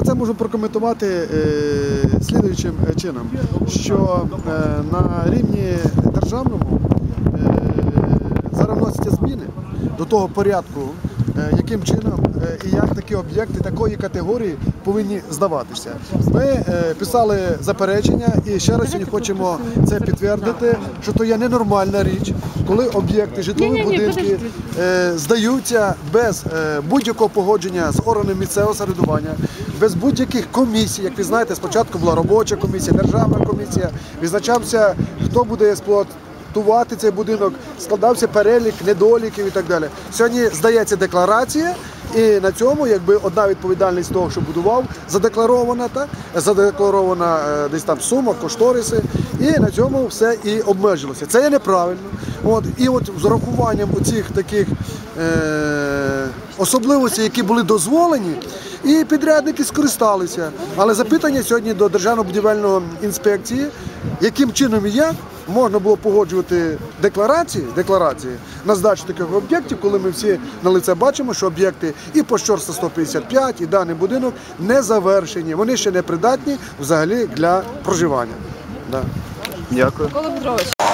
Я це можу прокоментувати е, слідуючим е, чином, що е, на рівні державному е, зараз вносяться зміни до того порядку, яким чином е, і як такі об'єкти такої категорії повинні здаватися. Ми е, писали заперечення і ще раз сьогодні хочемо це підтвердити, що то є ненормальна річ, коли об'єкти, житлові будинки е, здаються без е, будь-якого погодження з органами місцевого самоврядування, без будь-яких комісій. Як ви знаєте, спочатку була робоча комісія, державна комісія, відзначався, хто буде експлуатувати цей будинок, складався перелік недоліків і так далі. Сьогодні здається декларація. І на цьому якби одна відповідальність того, що будував, задекларована так, задекларована е, десь там сума, кошториси, і на цьому все і обмежилося. Це є неправильно. От і от з урахуванням оцих таких е, особливостей, які були дозволені, і підрядники скористалися. Але запитання сьогодні до Державної будівельної інспекції, яким чином і як можна було погоджувати декларації, декларації на здачу таких об'єктів, коли ми всі на лице бачимо, що об'єкти і по Щорса 155, і даний будинок не завершені. Вони ще не придатні взагалі для проживання. Да. Дякую. Микола Петрович.